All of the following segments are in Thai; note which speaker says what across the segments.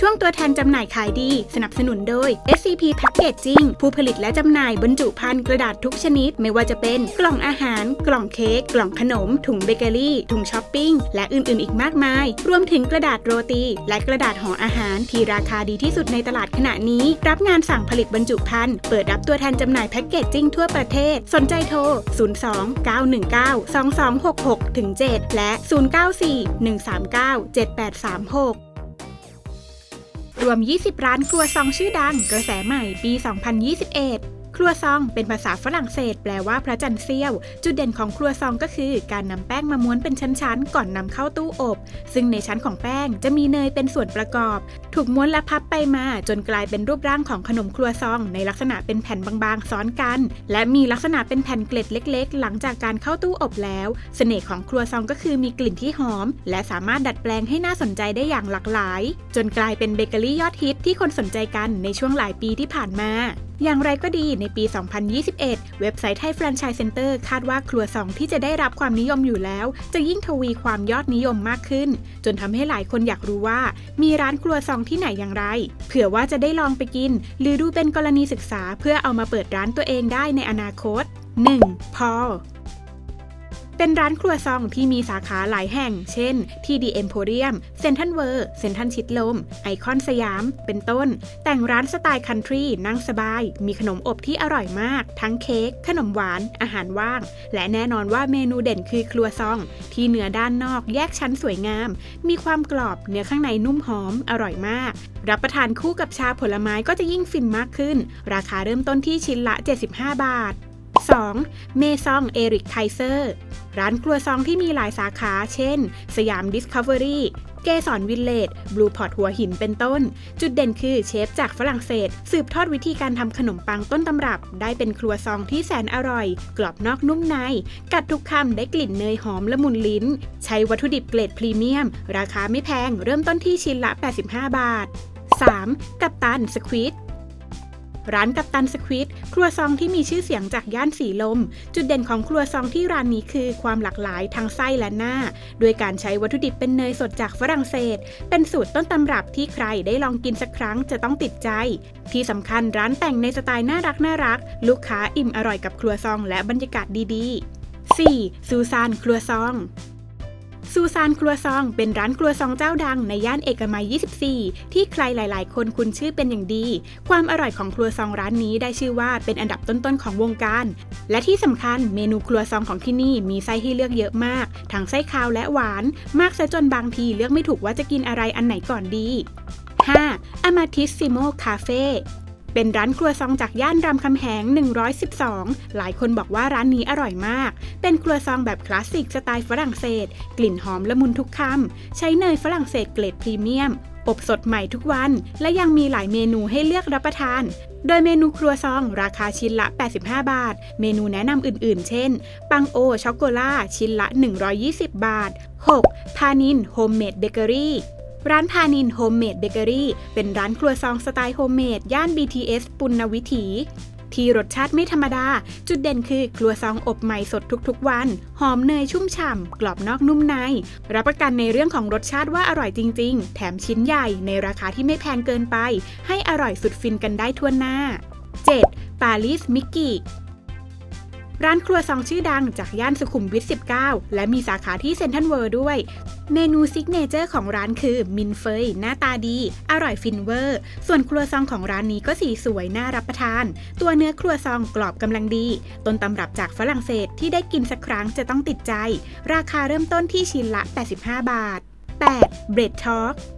Speaker 1: ช่วงตัวแทนจำหน่ายขายดี สนับสนุนโดย SCP Packaging ผู้ผลิตและจำหน่ายบรรจุภัณฑ์กระดาษทุกชนิด ไม่ว่าจะเป็นกล่องอาหาร กล่องเค้ก กล่องขนม ถุงเบเกอรี่ ถุงช้อปปิ้ง และอื่นๆ อีกมากมาย รวมถึงกระดาษโรตี และกระดาษห่ออาหาร ที่ราคาดีที่สุดในตลาดขณะนี้ รับงานสั่งผลิตบรรจุภัณฑ์ เปิดรับตัวแทนจำหน่ายแพ็กเกจจิ้งทั่วประเทศ สนใจโทร 02 919 2266 7 และ 094 139 7836 รวม 20 ร้านครัวซองชื่อดังกระแสใหม่ปี 2021 ครัวซองเป็นภาษาฝรั่งเศส แปลว่าพระจันทร์เสี้ยว จุดเด่นของครัวซองก็คือ การนำแป้งมาม้วนเป็นชั้นๆ ก่อนนำเข้าตู้อบ ซึ่งในชั้นของแป้งจะมีเนยเป็นส่วนประกอบ ถูกม้วนและพับไปมา จนกลายเป็นรูปร่างของขนมครัวซองในลักษณะเป็นแผ่นบางๆ ซ้อนกัน และมีลักษณะเป็นแผ่นเกล็ดเล็ก ๆ หลังจากการเข้าตู้อบแล้ว เสน่ห์ของครัวซองก็คือมีกลิ่นที่หอม และสามารถดัดแปลงให้น่าสนใจได้อย่างหลากหลาย จนกลายเป็นเบเกอรี่ยอดฮิตที่คนสนใจกันในช่วงหลายปีที่ผ่านมา อย่างไรก็ดีในปี 2021 เว็บไซต์ไทยแฟรนไชส์เซ็นเตอร์คาดว่าครัวซองที่จะได้รับความนิยมอยู่แล้ว จะยิ่งทวีความยอดนิยมมากขึ้น จนทำให้หลายคนอยากรู้ว่า มีร้านครัวซองที่ไหนอย่างไร เผื่อว่าจะได้ลองไปกิน หรือดูเป็นกรณีศึกษาเพื่อเอามาเปิดร้านตัวเองได้ในอนาคต 1. พอ เป็นร้านครัวซองที่มีสาขาหลายแห่ง เช่น ทีดีเอ็มโพเรียมเซนทันเวอร์เซนทันชิดลม ไอคอนสยาม เป็นต้น แต่งร้านสไตล์คันทรีนั่งสบาย มีขนมอบที่อร่อยมาก ทั้งเค้ก ขนมหวาน อาหารว่าง และแน่นอนว่าเมนูเด่นคือครัวซอง ที่เนื้อด้านนอกแยกชั้นสวยงาม มีความกรอบ เนื้อข้างในนุ่มหอม อร่อยมาก รับประทานคู่กับชาผลไม้ก็จะยิ่งฟินมากขึ้น ราคาเริ่มต้นที่ชิ้นละ 75 บาท 2. เมซองเอริกไคเซอร์ ร้านครัวซองที่มีหลายสาขา เช่น สยามดิสคัฟเวอรี่ เกสรวิลเลจบลูพอร์ตหัวหินเป็นต้น จุดเด่นคือเชฟจากฝรั่งเศส สืบทอดวิธีการทำขนมปังต้นตำรับ ได้เป็นครัวซองที่แสนอร่อย กรอบนอกนุ่มใน กัดทุกคำได้กลิ่นเนยหอมละมุนลิ้น ใช้วัตถุดิบเกรดพรีเมียม ราคาไม่แพง เริ่มต้นที่ชิ้นละ 85 บาท 3. กัปตันสควิด ร้านกัปตันสควิดครัวซองที่มีชื่อเสียงจากย่านสีลม จุดเด่นของครัวซองที่ร้านนี้คือความหลากหลายทั้งไส้และหน้า โดยการใช้วัตถุดิบเป็นเนยสดจากฝรั่งเศส เป็นสูตรต้นตำรับที่ใครได้ลองกินสักครั้งจะต้องติดใจ ที่สำคัญร้านแต่งในสไตล์น่ารักน่ารัก ลูกค้าอิ่มอร่อยกับครัวซองและบรรยากาศดีๆ 4. ซูซานครัวซอง ซูซานครัวซองเป็นร้านครัวซองเจ้าดังในย่านเอกมัย 24 ที่ใครหลาย ๆ คนคุ้นชื่อเป็นอย่างดี ความอร่อยของครัวซองร้านนี้ได้ชื่อว่าเป็นอันดับต้น ๆ ของวงการ และที่สำคัญเมนูครัวซองของที่นี่มีไส้ให้เลือกเยอะมาก ทั้งไส้คาวและหวาน มากซะจนบางทีเลือกไม่ถูกว่าจะกินอะไรอันไหนก่อนดี 5. a m a t i s s i m o Cafe เเป็นร้านครัวซองจากย่านรามคำแหง 112 หลายคนบอกว่าร้านนี้อร่อยมาก เป็นครัวซองแบบคลาสสิกสไตล์ฝรั่งเศส กลิ่นหอมละมุนทุกคำ ใช้เนยฝรั่งเศสเกรดพรีเมียม อบสดใหม่ทุกวัน และยังมีหลายเมนูให้เลือกรับประทานโดยเมนูครัวซอง ราคาชิ้นละ 85 บาท เมนูแนะนำอื่นๆ เช่น ปังโอ ช็อกโกล่า ชิ้นละ 120 บาท 6. พานิน โฮมเมดเบเกอรี่ ร้านพานินโฮมเมดเบเกอรี่เป็นร้านครัวซองสไตล์โฮมเมดย่าน BTS ปุณณวิถีที่รสชาติไม่ธรรมดา จุดเด่นคือครัวซองอบใหม่สดทุกๆวัน หอมเนยชุ่มฉ่ำ กรอบนอกนุ่มใน รับประกันในเรื่องของรสชาติว่าอร่อยจริง ๆ แถมชิ้นใหญ่ในราคาที่ไม่แพงเกินไป ให้อร่อยสุดฟินกันได้ทั่วหน้า 7. ปาลิสมิกกี้ ร้านครัวซองชื่อดังจากย่านสุขุมวิท 19 และมีสาขาที่เซ็นทรัลเวิร์ด้วย เมนูซิกเนเจอร์ของร้านคือมินเฟยหน้าตาดี อร่อยฟินเวอร์ ส่วนครัวซองของร้านนี้ก็สีสวยน่ารับประทาน ตัวเนื้อครัวซองกรอบกำลังดี ต้นตำรับจากฝรั่งเศสที่ได้กินสักครั้งจะต้องติดใจ ราคาเริ่มต้นที่ชิ้นละ 85 บาท 8. เบรดทอ l k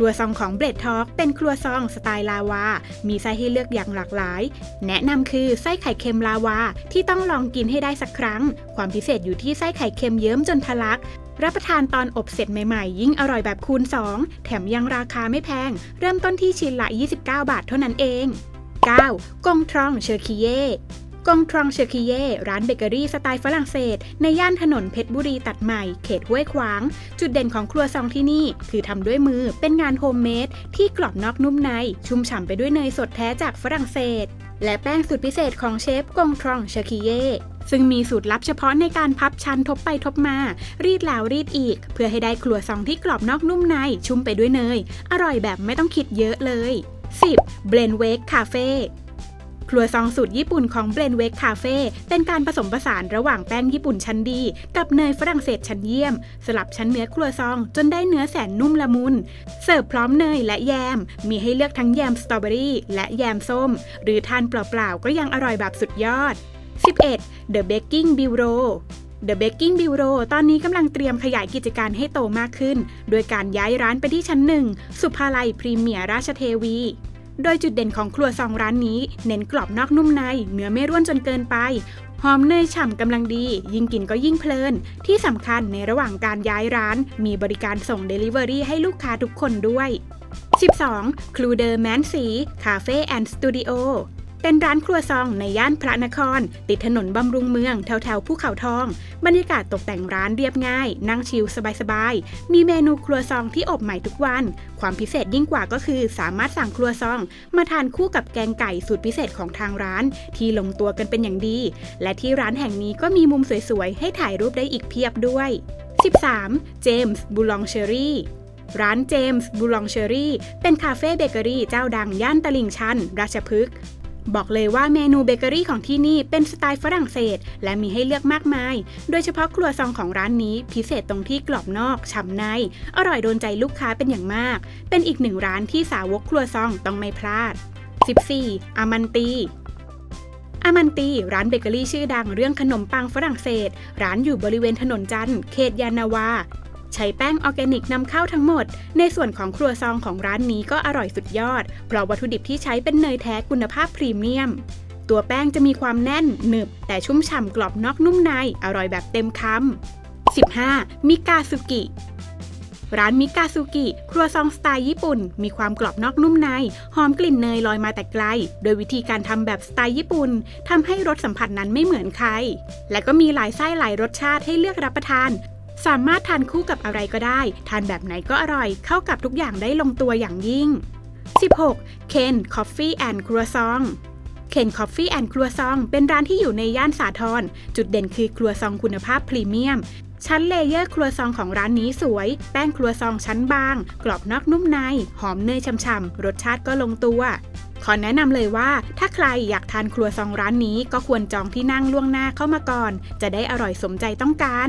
Speaker 1: รัวซองของเบรดทอ l k เป็นครัวซองสไตล์ลาวา มีไส้ให้เลือกอย่างหลากหลาย แนะนำคือไส้ไข่เค็มลาวา ที่ต้องลองกินให้ได้สักครั้ง ความพิเศษอยู่ที่ไส้ไข่เค็มเยิ้มจนทะลัก รับประทานตอนอบเสร็จใหม่ๆ ยิ่งอร่อยแบบคูณ 2 แถมยังราคาไม่แพง เริ่มต้นที่ชิ้นละ 29 บาทเท่านั้นเอง 9. กงทรองเชอร์คิเย กงทรองเชอร์คิเย่ร้านเบเกอรี่สไตล์ฝรั่งเศส ในย่านถนนเพชรบุรีตัดใหม่ เขตห้วยขวาง จุดเด่นของครัวซองที่นี่ คือทำด้วยมือเป็นงานโฮมเมดที่กรอบนอกนุ่มใน ชุ่มฉ่ำไปด้วยเนยสดแท้จากฝรั่งเศส และแป้งสูตรพิเศษของเชฟกงทรองเชอร์คิเย่ซึ่งมีสูตรลับเฉพาะในการพับชั้นทบไปทบมา รีดแล้วรีดอีก เพื่อให้ได้ครัวซองที่กรอบนอกนุ่มใน ชุ่มไปด้วยเนย อร่อยแบบไม่ต้องคิดเยอะเลย 10. b l e n Wake Cafe ครัวซองสูตรญี่ปุ่นของ b l e n Wake Cafe เป็นการผสมผสานระหว่างแป้งญี่ปุ่นชั้นดี กับเนยฝรั่งเศสชั้นเยี่ยม สลับชั้นเนื้อครัวซองจนได้เนื้อแสนนุ่มละมุน เสิร์ฟพร้อมเนยและแยม มีให้เลือกทั้งแยมสตรอเบอรี่และแยมส้ม หรือทานเปล่าๆก็ยังอร่อยแบบสุดยอด 11. The Baking Bureau The Baking Bureau ตอนนี้กำลังเตรียมขยายกิจการให้โตมากขึ้น โดยการย้ายร้านไปที่ชั้นหนึ่ง สุภาลัยพรีเมียร์ราชเทวี โดยจุดเด่นของครัวซองร้านนี้ เน้นกรอบนอกนุ่มใน เนื้อไม่ร่วนจนเกินไป หอมเนยฉ่ำกำลังดี ยิ่งกินก็ยิ่งเพลิน ที่สำคัญในระหว่างการย้ายร้าน มีบริการส่ง Delivery ให้ลูกค้าทุกคนด้วย 12. คลูเดอร์แมนซีคาเฟ่แอนด์สตูดิโอ เป็นร้านครัวซองในย่านพระนคร ติดถนนบำรุงเมืองแถวแถวๆภูเขาทอง บรรยากาศตกแต่งร้านเรียบง่าย นั่งชิลสบายๆ มีเมนูครัวซองที่อบใหม่ทุกวัน ความพิเศษยิ่งกว่าก็คือสามารถสั่งครัวซอง มาทานคู่กับแกงไก่สูตรพิเศษของทางร้าน ที่ลงตัวกันเป็นอย่างดี และที่ร้านแห่งนี้ก็มีมุมสวยๆ ให้ถ่ายรูปได้อีกเพียบด้วย 13. เจมส์บูลองเชอรี่ร้านเจมส์บูลองเชอรี่เป็นคาเฟ่เบเกอรี่เจ้าดังย่านตลิ่งชัน ราชพฤกษ์ บอกเลยว่าเมนูเบเกอรี่ของที่นี่เป็นสไตล์ฝรั่งเศส และมีให้เลือกมากมาย โดยเฉพาะครัวซองของร้านนี้พิเศษตรงที่กรอบนอกฉ่ำใน อร่อยโดนใจลูกค้าเป็นอย่างมาก เป็นอีกหนึ่งร้านที่สาวกครัวซองต้องไม่พลาด 14. อามันตีอามันตี ร้านเบเกอรี่ชื่อดังเรื่องขนมปังฝรั่งเศส ร้านอยู่บริเวณถนนจันทร์เขตยานนาวา ใช้แป้งออร์แกนิกนำเข้าทั้งหมด ในส่วนของครัวซองของร้านนี้ก็อร่อยสุดยอด เพราะวัตถุดิบที่ใช้เป็นเนยแท้คุณภาพพรีเมียม ตัวแป้งจะมีความแน่นหนึบ แต่ชุ่มฉ่ำกรอบนอกนุ่มใน อร่อยแบบเต็มคำ 15. มิกาซุกิร้านมิกาซุกิ ครัวซองสไตล์ญี่ปุ่น มีความกรอบนอกนุ่มใน หอมกลิ่นเนยลอยมาแต่ไกล โดยวิธีการทำแบบสไตล์ญี่ปุ่นทำให้รสสัมผัสนั้นไม่เหมือนใคร และก็มีหลายไส้หลายรสชาติให้เลือกรับประทาน สามารถทานคู่กับอะไรก็ได้ ทานแบบไหนก็อร่อย เข้ากับทุกอย่างได้ลงตัวอย่างยิ่ง 16. เคนคอฟฟี่แอนด์ครัวซองเคนคอฟฟี่แอนด์ครัวซองเป็นร้านที่อยู่ในย่านสาทรจุดเด่นคือครัวซองคุณภาพพรีเมียม ชั้นเลเยอร์ครัวซองของร้านนี้สวย แป้งครัวซองชั้นบาง กรอบนอกนุ่มใน หอมเนยช่ำๆ รสชาติก็ลงตัว ขอแนะนำเลยว่า ถ้าใครอยากทานครัวซองร้านนี้ก็ควรจองที่นั่งล่วงหน้าเข้ามาก่อน จะได้อร่อยสมใจต้องการ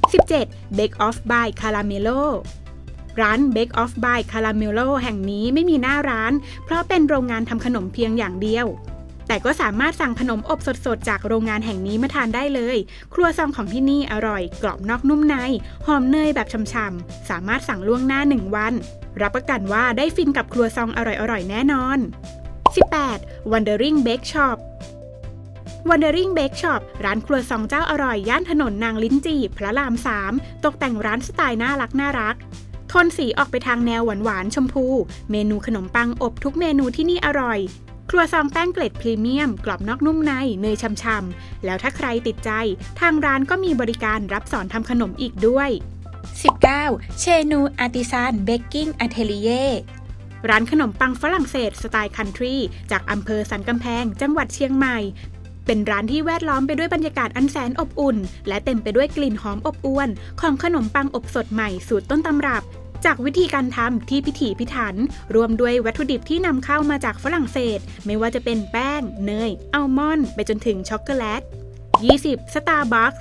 Speaker 1: 17. Bake Off by Caramello ร้าน Bake Off by Caramello แห่งนี้ไม่มีหน้าร้าน เพราะเป็นโรงงานทำขนมเพียงอย่างเดียว แต่ก็สามารถสั่งขนมอบสดๆ จากโรงงานแห่งนี้มาทานได้เลย ครัวซองของที่นี่อร่อย กรอบนอกนุ่มใน หอมเนยแบบช่ำๆ สามารถสั่งล่วงหน้า 1 วัน รับประกันว่าได้ฟินกับครัวซองอร่อยๆ แน่นอน 18. Wandering Bake Shop Wandering Bake Shop ร้านครัวซองเจ้าอร่อย ย่านถนนนางลิ้นจี่พระราม 3 ตกแต่งร้านสไตล์น่ารักน่ารักโทนสีออกไปทางแนวหวานๆชมพู เมนูขนมปังอบทุกเมนูที่นี่อร่อย ครัวซองแป้งเกล็ดพรีเมียม กรอบนอกนุ่มในเนยช่ำๆแล้วถ้าใครติดใจ ทางร้านก็มีบริการรับสอนทำขนมอีกด้วย 19. เชนูอาร์ติซานเบกกิ้งอ t เทลีเยร้านขนมปังฝรั่งเศสสไตล์คันทรีจากอำเภอสันกำแพง จังหวัดเชียงใหม่ เป็นร้านที่แวดล้อมไปด้วยบรรยากาศอันแสนอบอุ่น และเต็มไปด้วยกลิ่นหอมอบอวน ของขนมปังอบสดใหม่สูตรต้นตำรับ จากวิธีการทำที่พิถีพิถัน รวมด้วยวัตถุดิบที่นำเข้ามาจากฝรั่งเศส ไม่ว่าจะเป็นแป้ง เนย อัลมอนด์ไปจนถึงช็อกโกแลต 20. Starbucks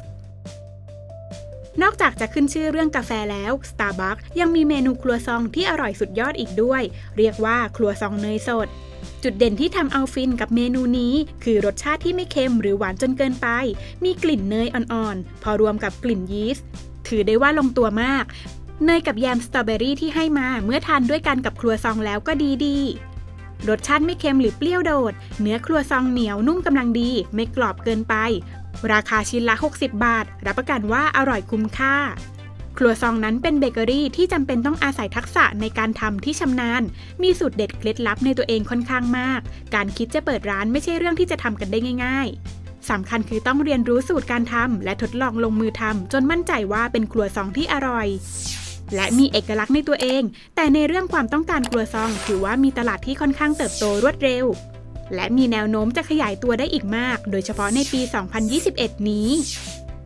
Speaker 1: นอกจากจะขึ้นชื่อเรื่องกาแฟแล้ว Starbucks ยังมีเมนูครัวซองที่อร่อยสุดยอดอีกด้วย เรียกว่าครัวซองเนยสด จุดเด่นที่ทำเอาฟินกับเมนูนี้ คือรสชาติที่ไม่เค็มหรือหวานจนเกินไป มีกลิ่นเนยอ่อนๆ พอรวมกับกลิ่นยีสต์ ถือได้ว่าลงตัวมาก เนยกับแยมสตรอเบอรี่ที่ให้มาเมื่อทานด้วยกันกับครัวซองแล้วก็ดีดีๆรสชาติไม่เค็มหรือเปรี้ยวโดด เนื้อครัวซองเหนียวนุ่มกำลังดี ไม่กรอบเกินไป ราคาชิ้นละ 60 บาท รับประกันว่าอร่อยคุ้มค่า รัวซองนั้นเป็นเบเกอรี่ที่จำเป็นต้องอาศัยทักษะในการทำที่ชำนาญ มีสูตรเด็ดเคล็ดลับในตัวเองค่อนข้างมาก การคิดจะเปิดร้านไม่ใช่เรื่องที่จะทำกันได้ง่าย ๆสำคัญคือต้องเรียนรู้สูตรการทำและทดลองลงมือทำจนมั่นใจว่าเป็นครัวซองที่อร่อยและมีเอกลักษณ์ในตัวเอง แต่ในเรื่องความต้องการครัวซอง ถือว่ามีตลาดที่ค่อนข้างเติบโตรวดเร็ว และมีแนวโน้มจะขยายตัวได้อีกมาก โดยเฉพาะในปี 2021 นี้